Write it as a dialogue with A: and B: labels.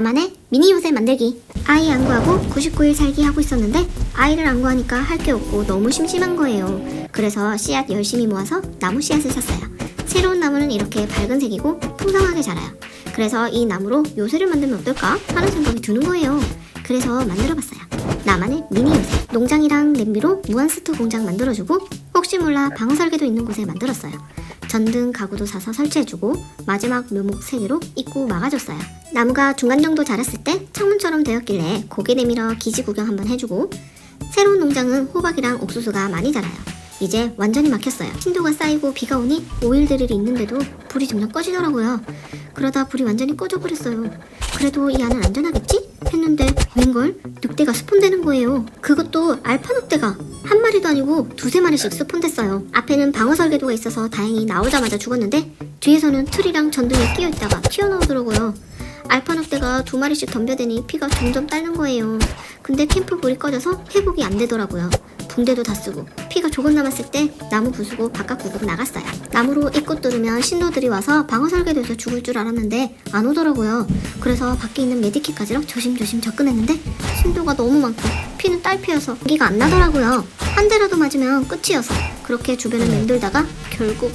A: 나만의 미니 요새 만들기. 아이 안 구하고 99일 살기 하고 있었는데 아이를 안 구하니까 할 게 없고 너무 심심한 거예요. 그래서 씨앗 열심히 모아서 나무 씨앗을 샀어요. 새로운 나무는 이렇게 밝은 색이고 풍성하게 자라요. 그래서 이 나무로 요새를 만들면 어떨까 하는 생각이 드는 거예요. 그래서 만들어봤어요. 나만의 미니 요새. 농장이랑 냄비로 무한스토 공장 만들어주고 혹시 몰라 방어 설계도 있는 곳에 만들었어요. 전등 가구도 사서 설치해주고 마지막 묘목 3개로 입구 막아줬어요. 나무가 중간 정도 자랐을 때 창문처럼 되었길래 고개 내밀어 기지 구경 한번 해주고 새로운 농장은 호박이랑 옥수수가 많이 자라요. 이제 완전히 막혔어요. 신도가 쌓이고 비가 오니 오일들이 있는데도 불이 점점 꺼지더라고요. 그러다 불이 완전히 꺼져버렸어요. 그래도 이 안은 안전하겠지? 했는데 웬걸? 늑대가 스폰되는 거예요. 그것도 알파 늑대가 한 마리도 아니고 두세 마리씩 스폰됐어요. 앞에는 방어 설계도가 있어서 다행히 나오자마자 죽었는데 뒤에서는 틀이랑 전등이 끼어 있다가 튀어나오더라고요. 알파 늑대가 두 마리씩 덤벼대니 피가 점점 따는 거예요. 근데 캠프 불이 꺼져서 회복이 안 되더라고요. 붕대도 다 쓰고 피가 조금 남았을 때 나무 부수고 바깥 구석 나갔어요. 나무로 입구 뚫으면 신도들이 와서 방어 설계도에서 죽을 줄 알았는데 안 오더라고요. 그래서 밖에 있는 메디킷 가지러 조심조심 접근했는데 신도가 너무 많고 피는 딸피여서 기가 안 나더라고요. 한 대라도 맞으면 끝이어서 그렇게 주변을 맴돌다가 결국